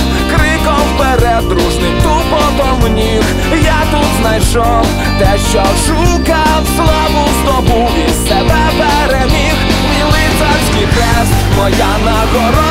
криком вперед, дружним ніг. Я тут знайшов те, що шукав, славу здобув і себе переміг. Мій лицарський хрест, моя нагорода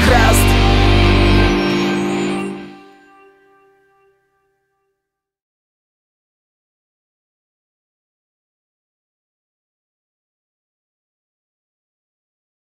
crowd.